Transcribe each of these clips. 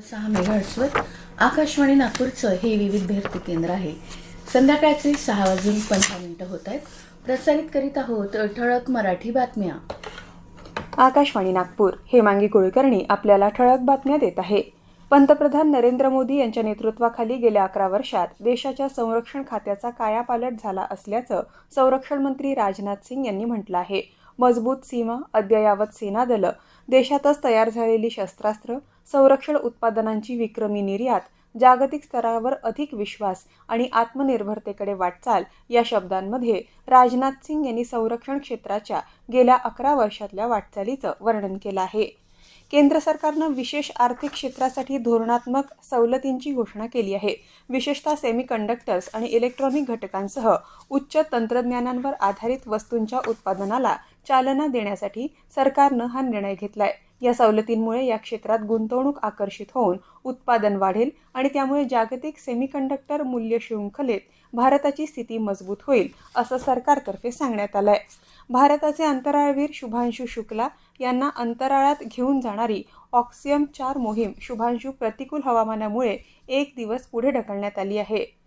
सहा मेगाहर्ट्सवर आकाशवाणी नागपूरचं हे विविध भारती केंद्र आहे. संध्याकाळचे सहा वाजून पंधरा मिनिटं होत आहेत. प्रसारित करीत आहोत ठळक मराठी बातम्या. आकाशवाणी नागपूर हेमांगी कुलकर्णी आपल्याला ठळक बातम्या देत आहे. पंतप्रधान नरेंद्र मोदी यांच्या नेतृत्वाखाली गेल्या अकरा वर्षात देशाच्या संरक्षण खात्याचा कायापालट झाला असल्याचं संरक्षण मंत्री राजनाथ सिंग यांनी म्हटलं आहे. मजबूत सीमा अद्ययावत सेना दलं देशातच तयार झालेली शस्त्रास्त्र संरक्षण उत्पादनांची विक्रमी निर्यात जागतिक स्तरावर अधिक विश्वास आणि आत्मनिर्भरतेकडे वाटचाल या शब्दांमध्ये राजनाथ सिंग यांनी संरक्षण क्षेत्राच्या गेल्या अकरा वर्षातल्या वाटचालीचं वर्णन केलं आहे. केंद्र सरकारनं विशेष आर्थिक क्षेत्रासाठी धोरणात्मक सवलतींची घोषणा केली आहे. विशेषतः सेमीकंडक्टर्स आणि इलेक्ट्रॉनिक घटकांसह उच्च तंत्रज्ञानांवर आधारित वस्तूंच्या उत्पादनाला चालना देण्यासाठी सरकारनं हा निर्णय घेतलाय. या सवलतींमुळे या क्षेत्रात गुंतवणूक आकर्षित होऊन उत्पादन वाढेल आणि त्यामुळे जागतिक सेमीकंडक्टर मूल्य शृंखलेत भारताची स्थिती मजबूत होईल असं सरकारतर्फे सांगण्यात आलंय. भारताचे अंतराळवीर शुभांशू शुक्ला यांना अंतराळात घेऊन जाणारी ऑक्सियम चार मोहीम शुभांशू प्रतिकूल हवामानामुळे एक दिवस पुढे ढकलण्यात आली आहे.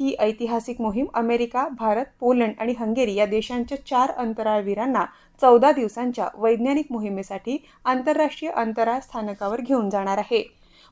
ही ऐतिहासिक मोहीम अमेरिका भारत पोलंड आणि हंगेरी या देशांच्या चार अंतराळवीरांना चौदा दिवसांच्या वैज्ञानिक मोहिमेसाठी आंतरराष्ट्रीय अंतराळ स्थानकावर घेऊन जाणार आहे.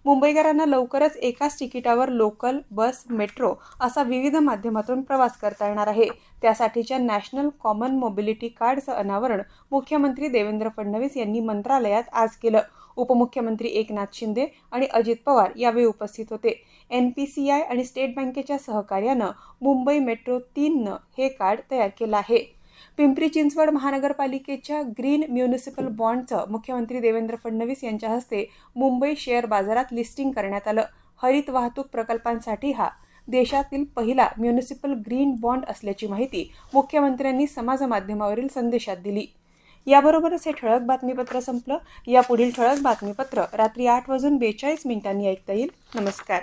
मुंबईकरांना लवकरच एकाच तिकिटावर लोकल बस मेट्रो असा विविध माध्यमातून प्रवास करता येणार आहे. त्यासाठीच्या नॅशनल कॉमन मोबिलिटी कार्डचं अनावरण मुख्यमंत्री देवेंद्र फडणवीस यांनी मंत्रालयात आज केलं. उपमुख्यमंत्री एकनाथ शिंदे आणि अजित पवार यावेळी उपस्थित होते. एन पी सी आय आणि स्टेट बँकेच्या सहकार्यानं मुंबई मेट्रो तीननं हे कार्ड तयार केलं आहे. पिंपरी चिंचवड महानगरपालिकेच्या ग्रीन म्युनिसिपल बॉन्डचं मुख्यमंत्री देवेंद्र फडणवीस यांच्या हस्ते मुंबई शेअर बाजारात लिस्टिंग करण्यात आलं. हरित वाहतूक प्रकल्पांसाठी हा देशातील पहिला म्युनिसिपल ग्रीन बॉन्ड असल्याची माहिती मुख्यमंत्र्यांनी समाजमाध्यमावरील संदेशात दिली. याबरोबरच हे ठळक बातमीपत्र संपलं. या पुढील ठळक बातमीपत्र रात्री आठ वाजून बेचाळीस मिनिटांनी ऐकता येईल. नमस्कार.